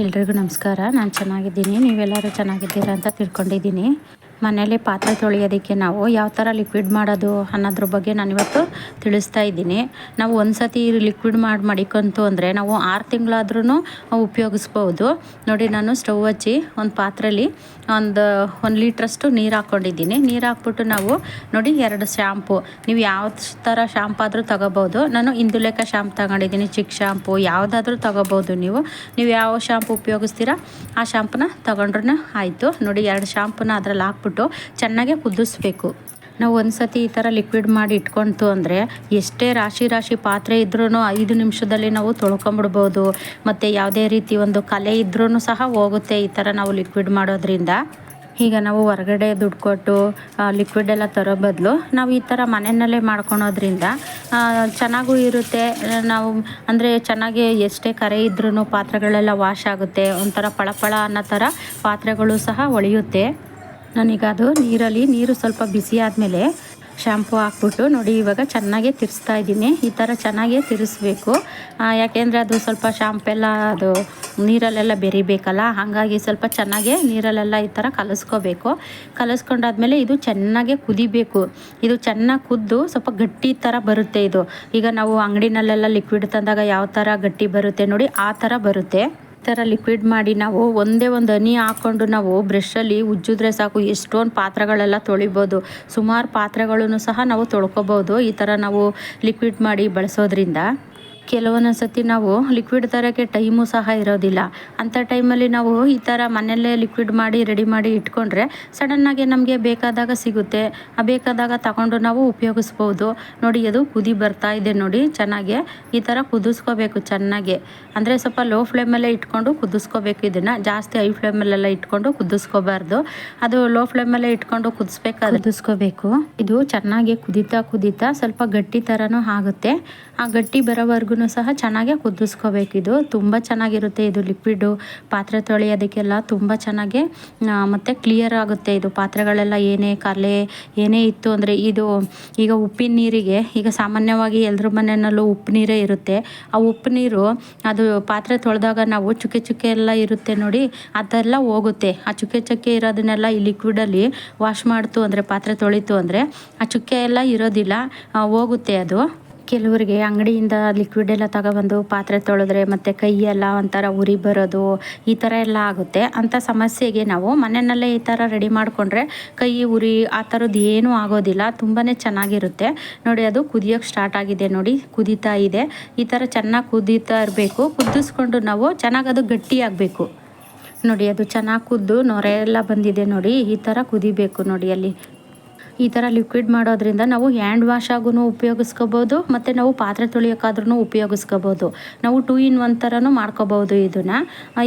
ಎಲ್ರಿಗೂ ನಮಸ್ಕಾರ. ನಾನು ಚೆನ್ನಾಗಿದ್ದೀನಿ. ನೀವೆಲ್ಲರೂ ಚೆನ್ನಾಗಿದ್ದೀರಾ ಅಂತ ತಿಳ್ಕೊಂಡಿದ್ದೀನಿ. ಮನೇಲಿ ಪಾತ್ರೆ ತೊಳೆಯೋದಕ್ಕೆ ನಾವು ಯಾವ ಥರ ಲಿಕ್ವಿಡ್ ಮಾಡೋದು ಅನ್ನೋದ್ರ ಬಗ್ಗೆ ನಾನಿವತ್ತು ತಿಳಿಸ್ತಾ ಇದ್ದೀನಿ. ನಾವು ಒಂದು ಸತಿ ಲಿಕ್ವಿಡ್ ಮಾಡಿ ಮಡಿಕೊಂತು ಅಂದರೆ ನಾವು ಆರು ತಿಂಗಳಾದ್ರೂ ಉಪಯೋಗಿಸ್ಬೋದು. ನೋಡಿ ನಾನು ಸ್ಟವ್ ಹಚ್ಚಿ ಒಂದು ಪಾತ್ರೆಯಲ್ಲಿ ಒಂದು ಒಂದು ಲೀಟ್ರಷ್ಟು ನೀರು ಹಾಕ್ಕೊಂಡಿದ್ದೀನಿ ನೀರು ಹಾಕ್ಬಿಟ್ಟು ನಾವು ನೋಡಿ ಎರಡು ಶ್ಯಾಂಪು ನೀವು ಯಾವ ಥರ ಶ್ಯಾಂಪ್ ಆದರೂ ತಗೋಬೋದು. ನಾನು ಇಂದುಲೇಖ ಶ್ಯಾಂಪ್ ತಗೊಂಡಿದ್ದೀನಿ. ಚಿಕ್ಕ ಶ್ಯಾಂಪು ಯಾವುದಾದ್ರೂ ತಗೋಬೋದು ನೀವು. ನೀವು ಯಾವ ಶ್ಯಾಂಪು ಉಪಯೋಗಿಸ್ತೀರಾ ಆ ಶ್ಯಾಂಪನ್ನ ತಗೊಂಡ್ರೂ ಆಯಿತು. ನೋಡಿ ಎರಡು ಶ್ಯಾಂಪನ್ನ ಅದರಲ್ಲಿ ಹಾಕ್ಬಿಟ್ಟು ಚೆನ್ನಾಗೆ ಕುದಿಸ್ಬೇಕು. ನಾವು ಒಂದು ಸತಿ ಈ ಥರ ಲಿಕ್ವಿಡ್ ಮಾಡಿ ಇಟ್ಕೊಂತು ಅಂದರೆ ಎಷ್ಟೇ ರಾಶಿ ರಾಶಿ ಪಾತ್ರೆ ಇದ್ರೂ ಐದು ನಿಮಿಷದಲ್ಲಿ ನಾವು ತೊಳ್ಕೊಂಬಿಡ್ಬೋದು. ಮತ್ತು ಯಾವುದೇ ರೀತಿ ಒಂದು ಕಲೆ ಇದ್ರೂ ಸಹ ಹೋಗುತ್ತೆ ಈ ಥರ ನಾವು ಲಿಕ್ವಿಡ್ ಮಾಡೋದ್ರಿಂದ. ಈಗ ನಾವು ಹೊರಗಡೆ ದುಡ್ಡು ಕೊಟ್ಟು ಲಿಕ್ವಿಡ್ ಎಲ್ಲ ತರೋ ಬದಲು ನಾವು ಈ ಥರ ಮನೆಯಲ್ಲೇ ಮಾಡ್ಕೊಳೋದ್ರಿಂದ ಚೆನ್ನಾಗೂ ಇರುತ್ತೆ. ನಾವು ಅಂದರೆ ಚೆನ್ನಾಗಿ ಎಷ್ಟೇ ಕರೆ ಇದ್ರೂ ಪಾತ್ರೆಗಳೆಲ್ಲ ವಾಶ್ ಆಗುತ್ತೆ. ಒಂಥರ ಪಳಪಳ ಅನ್ನೋ ಥರ ಪಾತ್ರೆಗಳು ಸಹ ಒಳೆಯುತ್ತೆ. ನಾನೀಗ ಅದು ನೀರಲ್ಲಿ ನೀರು ಸ್ವಲ್ಪ ಬಿಸಿ ಆದಮೇಲೆ ಶ್ಯಾಂಪು ಹಾಕ್ಬಿಟ್ಟು ನೋಡಿ, ಇವಾಗ ಚೆನ್ನಾಗೆ ತಿರ್ಸ್ತಾ ಇದ್ದೀನಿ. ಈ ಥರ ಚೆನ್ನಾಗೇ ತಿರ್ಸ್ಬೇಕು. ಯಾಕೆಂದರೆ ಅದು ಸ್ವಲ್ಪ ಶಾಂಪೆಲ್ಲ ಅದು ನೀರಲ್ಲೆಲ್ಲ ಬೆರಿಬೇಕಲ್ಲ, ಹಾಗಾಗಿ ಸ್ವಲ್ಪ ಚೆನ್ನಾಗೇ ನೀರಲ್ಲೆಲ್ಲ ಈ ಥರ ಕಲಿಸ್ಕೋಬೇಕು. ಕಲಿಸ್ಕೊಂಡಾದ್ಮೇಲೆ ಇದು ಚೆನ್ನಾಗೇ ಕುದಿಬೇಕು. ಇದು ಚೆನ್ನಾಗಿ ಕುದ್ದು ಸ್ವಲ್ಪ ಗಟ್ಟಿ ಥರ ಬರುತ್ತೆ ಇದು. ಈಗ ನಾವು ಅಂಗಡಿನಲ್ಲೆಲ್ಲ ಲಿಕ್ವಿಡ್ ತಂದಾಗ ಯಾವ ಥರ ಗಟ್ಟಿ ಬರುತ್ತೆ ನೋಡಿ, ಆ ಥರ ಬರುತ್ತೆ. ಥರ ಲಿಕ್ವಿಡ್ ಮಾಡಿ ನಾವು ಒಂದೇ ಒಂದು ಹನಿ ಹಾಕ್ಕೊಂಡು ನಾವು ಬ್ರಷಲ್ಲಿ ಉಜ್ಜಿದ್ರೆ ಸಾಕು. ಎಷ್ಟೊಂದು ಪಾತ್ರೆಗಳೆಲ್ಲ ತೊಳಿಬೋದು. ಸುಮಾರು ಪಾತ್ರೆಗಳನ್ನು ಸಹ ನಾವು ತೊಳ್ಕೊಬೋದು. ಈ ಥರ ನಾವು ಲಿಕ್ವಿಡ್ ಮಾಡಿ ಬಳಸೋದ್ರಿಂದ. ಕೆಲವೊಂದು ಸತಿ ನಾವು ಲಿಕ್ವಿಡ್ ತರೋಕ್ಕೆ ಟೈಮು ಸಹ ಇರೋದಿಲ್ಲ. ಅಂಥ ಟೈಮಲ್ಲಿ ನಾವು ಈ ಥರ ಮನೆಯಲ್ಲೇ ಲಿಕ್ವಿಡ್ ಮಾಡಿ ರೆಡಿ ಮಾಡಿ ಇಟ್ಕೊಂಡ್ರೆ ಸಡನ್ನಾಗಿ ನಮಗೆ ಬೇಕಾದಾಗ ಸಿಗುತ್ತೆ. ಬೇಕಾದಾಗ ತಗೊಂಡು ನಾವು ಉಪಯೋಗಿಸ್ಬೋದು. ನೋಡಿ, ಅದು ಕುದಿ ಬರ್ತಾ ಇದೆ ನೋಡಿ, ಚೆನ್ನಾಗೆ ಈ ಥರ ಕುದಿಸ್ಕೋಬೇಕು ಚೆನ್ನಾಗೆ. ಅಂದರೆ ಸ್ವಲ್ಪ ಲೋ ಫ್ಲೇಮಲ್ಲೇ ಇಟ್ಕೊಂಡು ಕುದಿಸ್ಕೋಬೇಕು ಇದನ್ನು. ಜಾಸ್ತಿ ಹೈ ಫ್ಲೇಮಲ್ಲೆಲ್ಲ ಇಟ್ಕೊಂಡು ಕುದಿಸ್ಕೋಬಾರ್ದು. ಅದು ಲೋ ಫ್ಲೇಮಲ್ಲೇ ಇಟ್ಕೊಂಡು ಕುದಿಸ್ಬೇಕಾದ್ರೆ ಕುದಿಸ್ಕೋಬೇಕು. ಇದು ಚೆನ್ನಾಗಿ ಕುದೀತಾ ಕುದೀತಾ ಸ್ವಲ್ಪ ಗಟ್ಟಿ ಥರನೂ ಆಗುತ್ತೆ. ಆ ಗಟ್ಟಿ ಬರೋವರೆಗೂ ಸಹ ಚೆನ್ನಾಗೆ ಕುದಿಸ್ಕೋಬೇಕಿದು ತುಂಬ ಚೆನ್ನಾಗಿರುತ್ತೆ ಇದು ಲಿಕ್ವಿಡು ಪಾತ್ರೆ ತೊಳೆಯೋದಕ್ಕೆಲ್ಲ ತುಂಬ ಚೆನ್ನಾಗೆ ಮತ್ತು ಕ್ಲಿಯರ್ ಆಗುತ್ತೆ ಇದು. ಪಾತ್ರೆಗಳೆಲ್ಲ ಏನೇ ಕಲೆ ಏನೇ ಇತ್ತು ಅಂದರೆ ಇದು, ಈಗ ಉಪ್ಪಿನ ನೀರಿಗೆ, ಈಗ ಸಾಮಾನ್ಯವಾಗಿ ಎಲ್ಲರ ಮನೆಯಲ್ಲೂ ಉಪ್ಪು ನೀರೇ ಇರುತ್ತೆ. ಆ ಉಪ್ಪು ನೀರು, ಅದು ಪಾತ್ರೆ ತೊಳೆದಾಗ ನಾವು ಚುಕ್ಕೆ ಚುಕ್ಕೆ ಎಲ್ಲ ಇರುತ್ತೆ ನೋಡಿ, ಅದೆಲ್ಲ ಹೋಗುತ್ತೆ. ಆ ಚುಕ್ಕೆ ಚುಕ್ಕೆ ಇರೋದನ್ನೆಲ್ಲ ಈ ಲಿಕ್ವಿಡಲ್ಲಿ ವಾಶ್ ಮಾಡ್ತು ಅಂದರೆ, ಪಾತ್ರೆ ತೊಳಿತು ಅಂದರೆ, ಆ ಚುಕ್ಕೆ ಎಲ್ಲ ಇರೋದಿಲ್ಲ ಹೋಗುತ್ತೆ ಅದು. ಕೆಲವರಿಗೆ ಅಂಗಡಿಯಿಂದ ಲಿಕ್ವಿಡ್ ಎಲ್ಲ ತಗೊಬಂದು ಪಾತ್ರೆ ತೊಳೆದ್ರೆ ಮತ್ತು ಕೈಯೆಲ್ಲ ಒಂಥರ ಉರಿ ಬರೋದು, ಈ ಥರ ಎಲ್ಲ ಆಗುತ್ತೆ. ಅಂಥ ಸಮಸ್ಯೆಗೆ ನಾವು ಮನೆಯಲ್ಲೇ ಈ ಥರ ರೆಡಿ ಮಾಡಿಕೊಂಡ್ರೆ ಕೈ ಉರಿ ಆ ಥರದ್ದು ಏನೂ ಆಗೋದಿಲ್ಲ ತುಂಬಾ ಚೆನ್ನಾಗಿರುತ್ತೆ. ನೋಡಿ, ಅದು ಕುದಿಯೋಕ್ಕೆ ಸ್ಟಾರ್ಟ್ ಆಗಿದೆ ನೋಡಿ, ಕುದೀತಾ ಇದೆ. ಈ ಥರ ಚೆನ್ನಾಗಿ ಕುದೀತಾ ಇರಬೇಕು. ಕುದಿಸ್ಕೊಂಡು ನಾವು ಚೆನ್ನಾಗಿ ಅದು ಗಟ್ಟಿಯಾಗಬೇಕು ನೋಡಿ, ಅದು ಚೆನ್ನಾಗಿ ಕುದ್ದು ನೊರೆ ಎಲ್ಲ ಬಂದಿದೆ ನೋಡಿ, ಈ ಥರ ಕುದಿಬೇಕು ನೋಡಿ ಅಲ್ಲಿ. ಈ ಥರ ಲಿಕ್ವಿಡ್ ಮಾಡೋದ್ರಿಂದ ನಾವು ಹ್ಯಾಂಡ್ ವಾಶ್ ಆಗೂ ಉಪಯೋಗಿಸ್ಕೋಬೋದು, ಮತ್ತು ನಾವು ಪಾತ್ರೆ ತೊಳಿಯೋಕ್ಕಾದ್ರೂ ಉಪಯೋಗಿಸ್ಕೋಬೋದು. ನಾವು ಟೂ ಇನ್ ಒನ್ ಥರನೂ ಮಾಡ್ಕೋಬೋದು ಇದನ್ನು.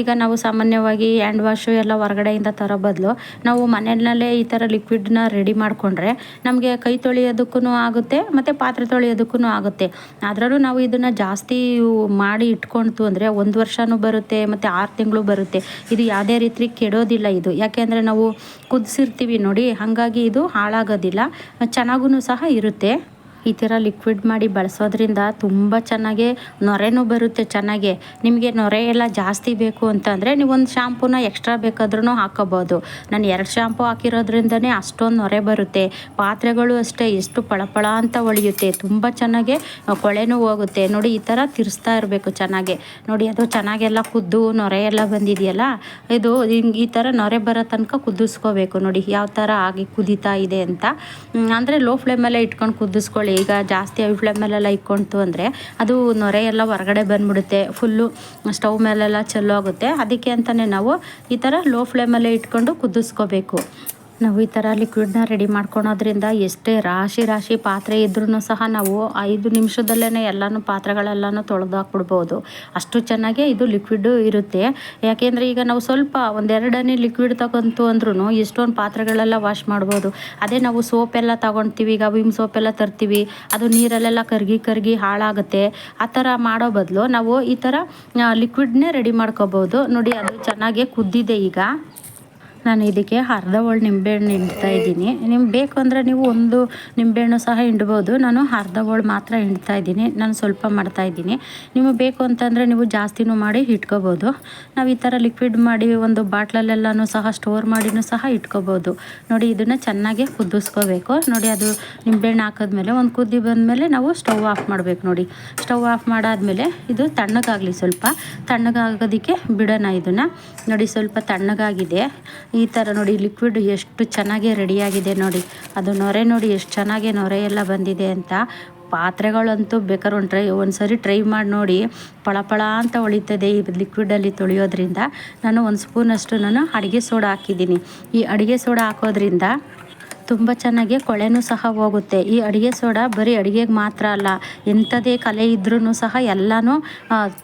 ಈಗ ನಾವು ಸಾಮಾನ್ಯವಾಗಿ ಹ್ಯಾಂಡ್ ವಾಶು ಎಲ್ಲ ಹೊರಗಡೆಯಿಂದ ತರೋ ಬದಲು ನಾವು ಮನೆಯಲ್ಲೇ ಈ ಥರ ಲಿಕ್ವಿಡ್ನ ರೆಡಿ ಮಾಡಿಕೊಂಡ್ರೆ ನಮಗೆ ಕೈ ತೊಳೆಯೋದಕ್ಕೂ ಆಗುತ್ತೆ, ಮತ್ತು ಪಾತ್ರೆ ತೊಳೆಯೋದಕ್ಕೂ ಆಗುತ್ತೆ. ಅದರಲ್ಲೂ ನಾವು ಇದನ್ನು ಜಾಸ್ತಿ ಮಾಡಿ ಇಟ್ಕೊಳ್ತು ಅಂದರೆ ಒಂದು ವರ್ಷವೂ ಬರುತ್ತೆ, ಮತ್ತು ಆರು ತಿಂಗಳು ಬರುತ್ತೆ. ಇದು ಯಾವುದೇ ರೀತಿ ಕೆಡೋದಿಲ್ಲ ಇದು. ಯಾಕೆಂದರೆ ನಾವು ಕುದಿಸಿರ್ತೀವಿ ನೋಡಿ, ಹಾಗಾಗಿ ಇದು ಹಾಳಾಗ ಆಗೋದಿಲ್ಲ ಚೆನ್ನಾಗೂ ಸಹ ಇರುತ್ತೆ. ಈ ಥರ ಲಿಕ್ವಿಡ್ ಮಾಡಿ ಬಳಸೋದ್ರಿಂದ ತುಂಬ ಚೆನ್ನಾಗೆ ನೊರೆನೂ ಬರುತ್ತೆ ಚೆನ್ನಾಗೆ. ನಿಮಗೆ ನೊರೆ ಎಲ್ಲ ಜಾಸ್ತಿ ಬೇಕು ಅಂತಂದರೆ ಒಂದು ಶಾಂಪೂನ ಎಕ್ಸ್ಟ್ರಾ ಬೇಕಾದ್ರೂ ಹಾಕೋಬೋದು ನಾನು ಎರಡು ಶಾಂಪು ಹಾಕಿರೋದ್ರಿಂದನೇ ಅಷ್ಟೊಂದು ನೊರೆ ಬರುತ್ತೆ. ಪಾತ್ರೆಗಳು ಅಷ್ಟೇ ಎಷ್ಟು ಪಳಪಳ ಅಂತ ಒಳಿಯುತ್ತೆ. ತುಂಬ ಚೆನ್ನಾಗೆ ಕೊಳೆನೂ ಹೋಗುತ್ತೆ. ನೋಡಿ, ಈ ಥರ ತಿರ್ಸ್ತಾ ಇರಬೇಕು ಚೆನ್ನಾಗೆ. ನೋಡಿ, ಅದು ಚೆನ್ನಾಗೆಲ್ಲ ಕುದ್ದು ನೊರೆ ಎಲ್ಲ ಬಂದಿದೆಯಲ್ಲ? ಇದು ಹಿಂಗೆ ಈ ಥರ ನೊರೆ ಬರೋ ತನಕ ಕುದಿಸ್ಕೋಬೇಕು. ನೋಡಿ, ಯಾವ ಥರ ಆಗಿ ಕುದೀತಾ ಇದೆ ಅಂತ. ಅಂದರೆ ಲೋ ಫ್ಲೇಮಲ್ಲೇ ಇಟ್ಕೊಂಡು ಕುದಿಸ್ಕೊಳ್ಳಿ. ಈಗ ಜಾಸ್ತಿ ಐ ಮೇಲೆಲ್ಲ ಇಕ್ಕೊಂತು ಅಂದರೆ ಅದು ನೊರೆ ಎಲ್ಲ ಹೊರಗಡೆ ಬಂದ್ಬಿಡುತ್ತೆ. ಫುಲ್ಲು ಸ್ಟವ್ ಮೇಲೆಲ್ಲ ಚೆಲ್ಲೋಗುತ್ತೆ ಅದಕ್ಕೆ ಅಂತಲೇ ನಾವು ಈ ಥರ ಲೋ ಫ್ಲೇಮಲ್ಲೇ ಇಟ್ಕೊಂಡು ಕುದಿಸ್ಕೋಬೇಕು. ನಾವು ಈ ಥರ ಲಿಕ್ವಿಡ್ನ ರೆಡಿ ಮಾಡ್ಕೊಳೋದ್ರಿಂದ ಎಷ್ಟೇ ರಾಶಿ ರಾಶಿ ಪಾತ್ರೆ ಇದ್ರೂ ಸಹ ನಾವು ಐದು ನಿಮಿಷದಲ್ಲೇ ಎಲ್ಲನೂ ಪಾತ್ರೆಗಳೆಲ್ಲನೂ ತೊಳೆದು ಹಾಕ್ಬಿಡ್ಬೋದು. ಅಷ್ಟು ಚೆನ್ನಾಗೇ ಇದು ಲಿಕ್ವಿಡು ಇರುತ್ತೆ. ಯಾಕೆಂದರೆ ಈಗ ನಾವು ಸ್ವಲ್ಪ ಒಂದೆರಡನೇ ಲಿಕ್ವಿಡ್ ತಗೊಂತು ಅಂದ್ರೂ ಎಷ್ಟೊಂದು ಪಾತ್ರೆಗಳೆಲ್ಲ ವಾಶ್ ಮಾಡ್ಬೋದು. ಅದೇ ನಾವು ಸೋಪೆಲ್ಲ ತಗೊಳ್ತೀವಿ ಈಗ ವಿಮ್ ಸೋಪೆಲ್ಲ ತರ್ತೀವಿ, ಅದು ನೀರಲ್ಲೆಲ್ಲ ಕರ್ಗಿ ಕರ್ಗಿ ಹಾಳಾಗುತ್ತೆ. ಆ ಥರ ಮಾಡೋ ಬದಲು ನಾವು ಈ ಥರ ಲಿಕ್ವಿಡ್ನೇ ರೆಡಿ ಮಾಡ್ಕೋಬೋದು. ನೋಡಿ ಅದು ಚೆನ್ನಾಗೇ ಕುದ್ದಿದೆ ಈಗ. ನಾನು ಇದಕ್ಕೆ ಅರ್ಧ ಒಳ್ಳೆ ನಿಂಬೆಹಣ್ಣು ಹಿಂಡ್ತಾ ಇದ್ದೀನಿ. ನಿಮ್ಗೆ ಬೇಕು ಅಂದರೆ ನೀವು ಒಂದು ನಿಂಬೆಹಣ್ಣು ಸಹ ಹಿಂಡ್ಬೋದು. ನಾನು ಅರ್ಧ ಒಳ್ಳು ಮಾತ್ರ ಹಿಂಡ್ತಾ ಇದ್ದೀನಿ. ನಾನು ಸ್ವಲ್ಪ ಮಾಡ್ತಾ ಇದ್ದೀನಿ. ನಿಮಗೆ ಬೇಕು ಅಂತಂದರೆ ನೀವು ಜಾಸ್ತಿನೂ ಮಾಡಿ ಇಟ್ಕೋಬೋದು. ನಾವು ಈ ಥರ ಲಿಕ್ವಿಡ್ ಮಾಡಿ ಒಂದು ಬಾಟ್ಲಲ್ಲೆಲ್ಲನೂ ಸಹ ಸ್ಟೋರ್ ಮಾಡಿನೂ ಸಹ ಇಟ್ಕೋಬೋದು. ನೋಡಿ, ಇದನ್ನು ಚೆನ್ನಾಗಿ ಕುದಿಸ್ಕೋಬೇಕು. ನೋಡಿ, ಅದು ನಿಂಬೆಹಣ್ಣು ಹಾಕಿದ್ಮೇಲೆ ಒಂದು ಕುದ್ದಿ ಬಂದಮೇಲೆ ನಾವು ಸ್ಟವ್ ಆಫ್ ಮಾಡಬೇಕು ನೋಡಿ. ಸ್ಟವ್ ಆಫ್ ಮಾಡಾದಮೇಲೆ ಇದು ತಣ್ಣಗಾಗಲಿ ಸ್ವಲ್ಪ. ತಣ್ಣಗಾಗೋದಕ್ಕೆ ಬಿಡೋಣ ಇದನ್ನು. ನೋಡಿ, ಸ್ವಲ್ಪ ತಣ್ಣಗಾಗಿದೆ. ಈ ಥರ ನೋಡಿ ಲಿಕ್ವಿಡ್ ಎಷ್ಟು ಚೆನ್ನಾಗಿ ರೆಡಿಯಾಗಿದೆ ನೋಡಿ. ಅದು ನೊರೆ ನೋಡಿ ಎಷ್ಟು ಚೆನ್ನಾಗಿ ನೊರೆ ಎಲ್ಲ ಬಂದಿದೆ ಅಂತ ಪಾತ್ರೆಗಳಂತೂ ಬೇಕಾದ್ರೆ ಒಂದು ಟ್ರೈ ಒಂದು ಸರಿ ಟ್ರೈ ಮಾಡಿ ನೋಡಿ ಪಳಪಳ ಪಳ ಅಂತ ಹೊಳಿತದೆ ಈ ಲಿಕ್ವಿಡಲ್ಲಿ ತೊಳೆಯೋದ್ರಿಂದ. ನಾನು ಒಂದು ಸ್ಪೂನಷ್ಟು ನಾನು ಅಡುಗೆ ಸೋಡಾ ಹಾಕಿದ್ದೀನಿ. ಈ ಅಡುಗೆ ಸೋಡಾ ಹಾಕೋದ್ರಿಂದ ತುಂಬ ಚೆನ್ನಾಗಿ ಕೊಳೆನೂ ಸಹ ಹೋಗುತ್ತೆ. ಈ ಅಡುಗೆ ಸೋಡಾ ಬರೀ ಅಡುಗೆಗೆ ಮಾತ್ರ ಅಲ್ಲ, ಎಂಥದೇ ಕಲೆ ಇದ್ರೂ ಸಹ ಎಲ್ಲನೂ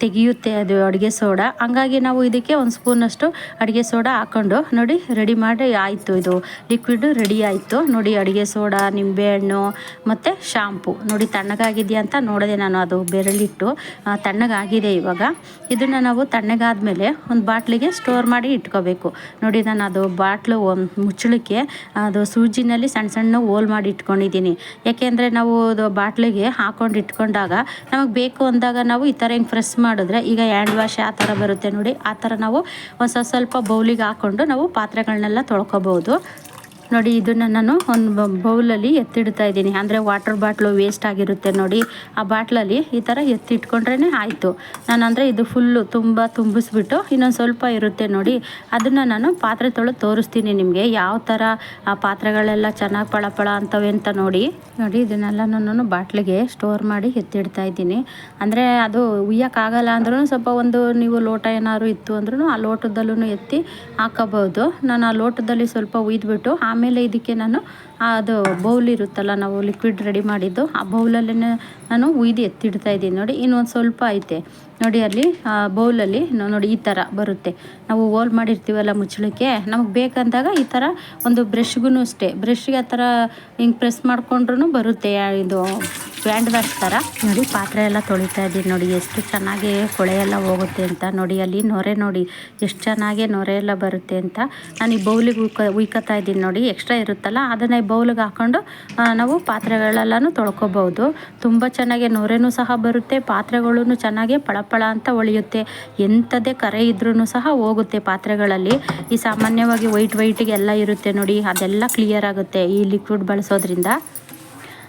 ತೆಗೆಯುತ್ತೆ ಅದು ಅಡುಗೆ ಸೋಡಾ. ಹಂಗಾಗಿ ನಾವು ಇದಕ್ಕೆ ಒಂದು ಸ್ಪೂನಷ್ಟು ಅಡುಗೆ ಸೋಡಾ ಹಾಕ್ಕೊಂಡು ನೋಡಿ ರೆಡಿ ಮಾಡಿ ಆಯಿತು ಇದು. ಲಿಕ್ವಿಡ್ ರೆಡಿ ಆಯಿತು. ನೋಡಿ, ಅಡುಗೆ ಸೋಡಾ ನಿಂಬೆಹಣ್ಣು ಮತ್ತು ಶಾಂಪು ನೋಡಿ, ತಣ್ಣಗಾಗಿದೆಯಾ ಅಂತ ನೋಡಿದೆ ನಾನು ಅದು ಬೆರಳಿಟ್ಟು ತಣ್ಣಗಾಗಿದೆ ಇವಾಗ. ಇದನ್ನು ನಾವು ತಣ್ಣಗಾದ್ಮೇಲೆ ಒಂದು ಬಾಟ್ಲಿಗೆ ಸ್ಟೋರ್ ಮಾಡಿ ಇಟ್ಕೋಬೇಕು. ನೋಡಿ ನಾನು ಅದು ಬಾಟ್ಲು ಮುಚ್ಚಳಿಕೆ ಅದು ಸೂಜಿನಲ್ಲಿ ಸಣ್ಣ ಸಣ್ಣ ಹೋಲ್ ಮಾಡಿ ಇಟ್ಕೊಂಡಿದ್ದೀನಿ. ಯಾಕೆಂದರೆ ನಾವು ಬಾಟ್ಲಿಗೆ ಹಾಕೊಂಡು ಇಟ್ಕೊಂಡಾಗ ನಮಗೆ ಬೇಕು ಅಂದಾಗ ನಾವು ಈ ಥರ ಹಿಂಗೆ ಪ್ರೆಸ್ ಮಾಡಿದ್ರೆ ಈಗ ಹ್ಯಾಂಡ್ ವಾಶ್ ಆ ಥರ ಬರುತ್ತೆ ನೋಡಿ, ಆ ಥರ ನಾವು ಒಂದು ಸ್ವಲ್ಪ ಸ್ವಲ್ಪ ಬೌಲಿಗೆ ಹಾಕ್ಕೊಂಡು ನಾವು ಪಾತ್ರೆಗಳನ್ನೆಲ್ಲ ತೊಳ್ಕೊಬೋದು. ನೋಡಿ, ಇದನ್ನು ನಾನು ಒಂದು ಬೌಲಲ್ಲಿ ಎತ್ತಿಡ್ತಾ ಇದ್ದೀನಿ. ಅಂದರೆ ವಾಟರ್ ಬಾಟ್ಲು ವೇಸ್ಟ್ ಆಗಿರುತ್ತೆ ನೋಡಿ. ಆ ಬಾಟ್ಲಲ್ಲಿ ಈ ಥರ ಎತ್ತಿಟ್ಕೊಂಡ್ರೇ ಆಯಿತು. ನಾನು ಅಂದರೆ ಇದು ಫುಲ್ಲು ತುಂಬ ತುಂಬಿಸ್ಬಿಟ್ಟು ಇನ್ನೊಂದು ಸ್ವಲ್ಪ ಇರುತ್ತೆ ನೋಡಿ. ಅದನ್ನು ನಾನು ಪಾತ್ರೆ ತೊಳೆದು ತೋರಿಸ್ತೀನಿ ನಿಮಗೆ. ಯಾವ ಥರ ಆ ಪಾತ್ರೆಗಳೆಲ್ಲ ಚೆನ್ನಾಗಿ ಪಳಪಳ ಪಳ ಅಂತವೆ ಅಂತ ನೋಡಿ. ನೋಡಿ ಇದನ್ನೆಲ್ಲ ನಾನು ಬಾಟ್ಲಿಗೆ ಸ್ಟೋರ್ ಮಾಡಿ ಎತ್ತಿಡ್ತಾ ಇದ್ದೀನಿ. ಅಂದರೆ ಅದು ಉಯ್ಯೋಕ್ಕಾಗಲ್ಲ ಅಂದ್ರೂ ಸ್ವಲ್ಪ ಒಂದು ನೀವು ಲೋಟ ಏನಾದ್ರು ಇತ್ತು ಅಂದ್ರೂ ಆ ಲೋಟದಲ್ಲೂ ಎತ್ತಿ ಹಾಕೋಬಹುದು. ನಾನು ಆ ಲೋಟದಲ್ಲಿ ಸ್ವಲ್ಪ ಉಯ್ದುಬಿಟ್ಟು ಆಮೇಲೆ ಇದಕ್ಕೆ ನಾನು ಅದು ಬೌಲ್ ಇರುತ್ತಲ್ಲ, ನಾವು ಲಿಕ್ವಿಡ್ ರೆಡಿ ಮಾಡಿದ್ದು, ಆ ಬೌಲಲ್ಲೇ ನಾನು ಉಯ್ದು ಎತ್ತಿಡ್ತಾ ಇದ್ದೀನಿ. ನೋಡಿ, ಇನ್ನೊಂದು ಸ್ವಲ್ಪ ಐತೆ. ನೋಡಿ, ಅಲ್ಲಿ, ಆ ಬೌಲಲ್ಲಿ ನೋಡಿ, ಈ ಥರ ಬರುತ್ತೆ. ನಾವು ಹೋಲ್ ಮಾಡಿರ್ತೀವಲ್ಲ ಮುಚ್ಚಳಿಕೆ ನಮಗೆ ಬೇಕಂದಾಗ ಈ ಥರ ಒಂದು ಬ್ರಷ್ಗೂ ಅಷ್ಟೇ. ಬ್ರಷ್ಗೆ ಆ ಥರ ಹಿಂಗೆ ಪ್ರೆಸ್ ಮಾಡ್ಕೊಂಡ್ರೂ ಬರುತ್ತೆ ಇದು ಥರ ನೋಡಿ ಪಾತ್ರೆ ಎಲ್ಲ ತೊಳಿತಾ ಇದ್ದೀನಿ ನೋಡಿ, ಎಷ್ಟು ಚೆನ್ನಾಗಿ ಕೊಳೆ ಎಲ್ಲ ಹೋಗುತ್ತೆ ಅಂತ ನೋಡಿ, ಅಲ್ಲಿ ನೊರೆ ನೋಡಿ, ಎಷ್ಟು ಚೆನ್ನಾಗಿ ನೊರೆ ಎಲ್ಲ ಬರುತ್ತೆ ಅಂತ ನಾನು ಈ ಬೌಲಿಗೆ ಉಯ್ಕ ಉಯ್ಕೋತಾ ಇದ್ದೀನಿ ನೋಡಿ ಎಕ್ಸ್ಟ್ರಾ ಇರುತ್ತಲ್ಲ, ಅದನ್ನು ಈ ಬೌಲಿಗೆ ಹಾಕ್ಕೊಂಡು ನಾವು ಪಾತ್ರೆಗಳೆಲ್ಲನೂ ತೊಳ್ಕೊಬೋದು. ತುಂಬ ಚೆನ್ನಾಗಿ ನೊರೆನೂ ಸಹ ಬರುತ್ತೆ ಪಾತ್ರೆಗಳೂ ಚೆನ್ನಾಗಿ ಪಳಪಳ ಅಂತ ಒಳಿಯುತ್ತೆ. ಎಂಥದೇ ಕರೆ ಇದ್ರೂ ಸಹ ಹೋಗುತ್ತೆ ಪಾತ್ರೆಗಳಲ್ಲಿ. ಈ ಸಾಮಾನ್ಯವಾಗಿ ವೈಟ್ ವೈಟಿಗೆ ಎಲ್ಲ ಇರುತ್ತೆ ನೋಡಿ, ಅದೆಲ್ಲ ಕ್ಲಿಯರ್ ಆಗುತ್ತೆ ಈ ಲಿಕ್ವಿಡ್ ಬಳಸೋದ್ರಿಂದ.